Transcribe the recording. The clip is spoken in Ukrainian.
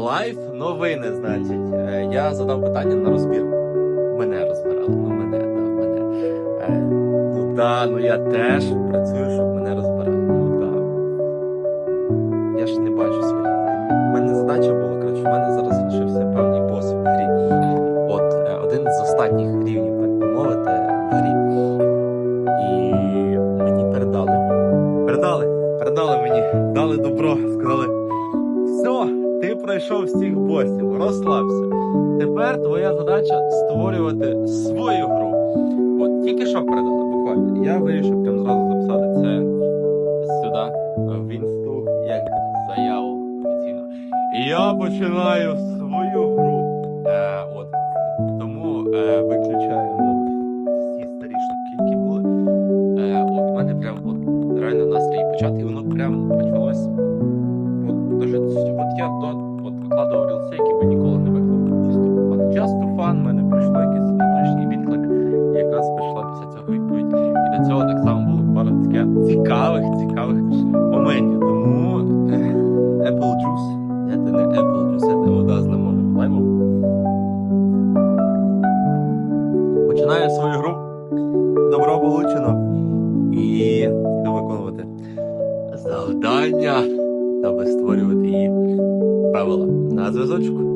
Лайф новини, значить. Е, Я задав питання на розбір. Мене розбирали. Ну, мене, да, мене. Е, Ну да, ну я теж працюю, щоб мене розбирали. Ну да. Я ж не бачу своїх. У мене задача була, коротше, в мене зараз лишився певний бос в грі. От е, один з останніх рівнів, так би мовити, в грі. І мені передали. Передали, передали мені, дали добро, сказали. Пройшов всіх босів, розслабся. Тепер твоя задача створювати свою гру. От тільки що передали, буквально. Я вирішив прям зразу записати це сюди, в інсту, як заяву офіційно. Я починаю свою гру. Е, от. Тому е, виключаємо всі старі штуки, які були. Е, от, в мене прям от, реально настрій почати, і воно прям почалось. Рілси, які би ніколи не виклав. Чисто фан. Часто фан, в мене прийшло якийсь внутрішній відклик, якраз прийшла після цього відповідь. І до цього так само було пару таке цікавих, цікавих моментів. Тому Apple Juice, це не Apple Juice, це вода з лимоном лаймом. Починаю свою гру. Добро получено. І йду виконувати завдання, аби створювати її правила. На зв'язочку.